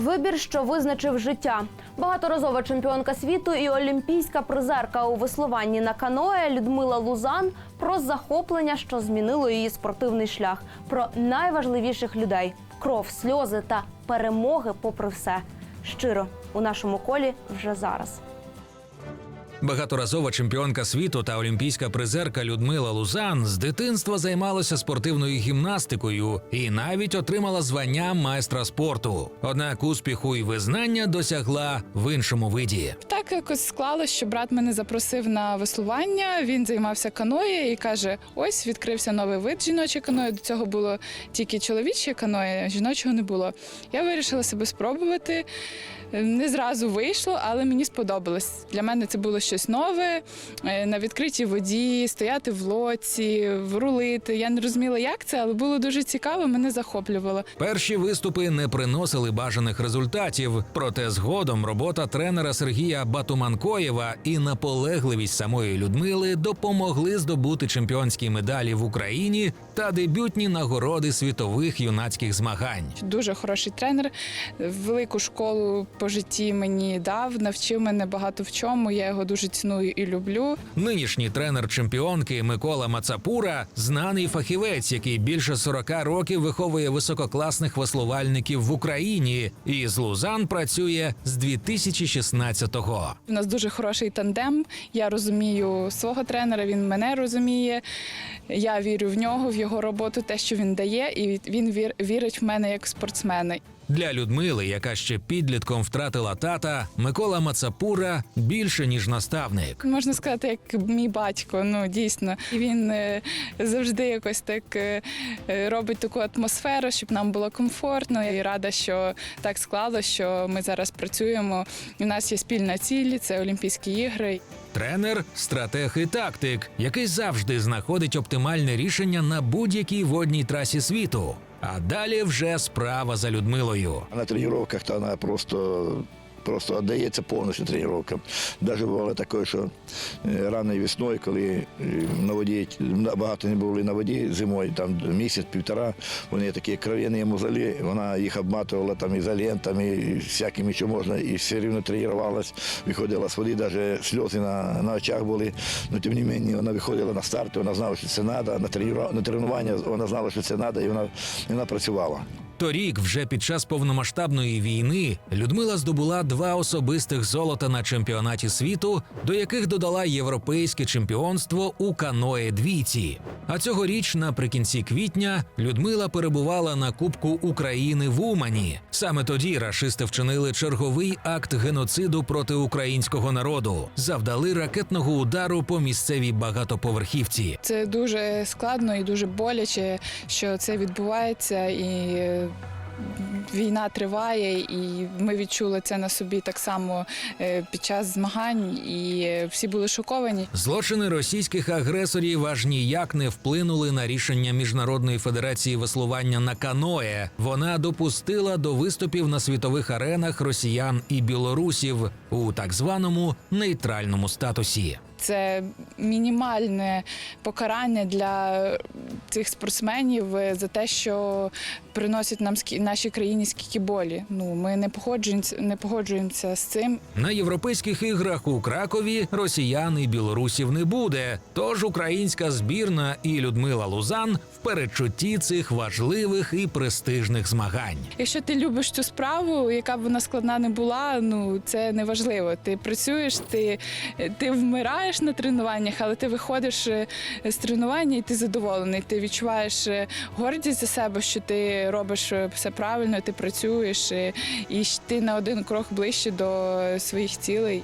Вибір, що визначив життя. Багаторазова чемпіонка світу і олімпійська призерка у веслуванні на каное Людмила Лузан про захоплення, що змінило її спортивний шлях, про найважливіших людей кров, сльози та перемоги, попри все. Щиро у нашому колі вже зараз. Багаторазова чемпіонка світу та олімпійська призерка Людмила Лузан з дитинства займалася спортивною гімнастикою і навіть отримала звання майстра спорту. Однак успіху і визнання досягла в іншому виді. Так якось склалось, що брат мене запросив на веслування. Він займався каноє і каже: ось відкрився новий вид жіноче каноє. До цього було тільки чоловіче каноє, жіночого не було. Я вирішила себе спробувати. Не зразу вийшло, але мені сподобалось. Для мене це було щось нове е, на відкритій воді, стояти в лоці, рулити. Я не розуміла, як це, але було дуже цікаво, мене захоплювало. Перші виступи не приносили бажаних результатів, проте згодом робота тренера Сергія Батуманкоєва і наполегливість самої Людмили допомогли здобути чемпіонські медалі в Україні та дебютні нагороди світових юнацьких змагань. Дуже хороший тренер. Велику школу по житті мені дав, навчив мене багато в чому. Я його дуже ціную і люблю. Нинішній тренер чемпіонки Микола Мацапура знаний фахівець, який більше 40 років виховує висококласних веслувальників в Україні, і з Лузан працює з 2016-го. У нас дуже хороший тандем. Я розумію свого тренера, він мене розуміє. Я вірю в нього, в його роботу, те, що він дає, і він вір- вірить в мене як спортсмена. Для Людмили, яка ще підлітком втратила тата, Микола Мацапура більше ніж наставник. Можна сказати, як мій батько. Ну дійсно, він е, завжди якось так е, е, робить таку атмосферу, щоб нам було комфортно. І рада, що так склалося, що ми зараз працюємо. У нас є спільна ціль це Олімпійські ігри. Тренер, стратег і тактик, який завжди знаходить оптимальне рішення на будь-якій водній трасі світу. А далі вже справа за Людмилою. На тренуваннях то вона просто Просто віддається повністю тренуванням. Навіть бувало таке, що е, ранньою весною, коли е, на воді багато не були на воді зимою, там місяць-півтора, вони такі кров'яні мозолі, вона їх обматувала там ізолентами, і всякими, що можна, і все рівно тренувалась, виходила з води, навіть сльози на, на очах були. Ну, тим не менше, вона виходила на старт, вона знала, що це треба, на тренування вона знала, що це треба, і вона, і вона працювала. Торік, вже під час повномасштабної війни, Людмила здобула два особистих золота на чемпіонаті світу, до яких додала європейське чемпіонство у каное двійці. А цьогоріч, наприкінці квітня, Людмила перебувала на Кубку України в Умані. Саме тоді рашисти вчинили черговий акт геноциду проти українського народу, завдали ракетного удару по місцевій багатоповерхівці. Це дуже складно і дуже боляче, що це відбувається, і е, війна триває, і ми відчули це на собі так само е, під час змагань, і всі були шоковані. Злочини російських агресорів аж ніяк не вплинули на рішення Міжнародної федерації веслування на каное. Вона допустила до виступів на світових аренах росіян і білорусів у так званому нейтральному статусі. Це мінімальне покарання для цих спортсменів за те, що приносять нам нашій країні скільки болі. Ну ми не погоджуємося, не погоджуємося з цим. На європейських іграх у Кракові росіян і білорусів не буде. Тож українська збірна і Людмила Лузан в передчутті цих важливих і престижних змагань. Якщо ти любиш цю справу, яка б вона складна не була, ну це не важливо. Ти працюєш, ти, ти вмираєш на тренуваннях, але ти виходиш е, з тренування і ти задоволений. Ти відчуваєш е, гордість за себе, що ти робиш е, все правильно, ти працюєш і ти на один крок ближче до своїх цілей.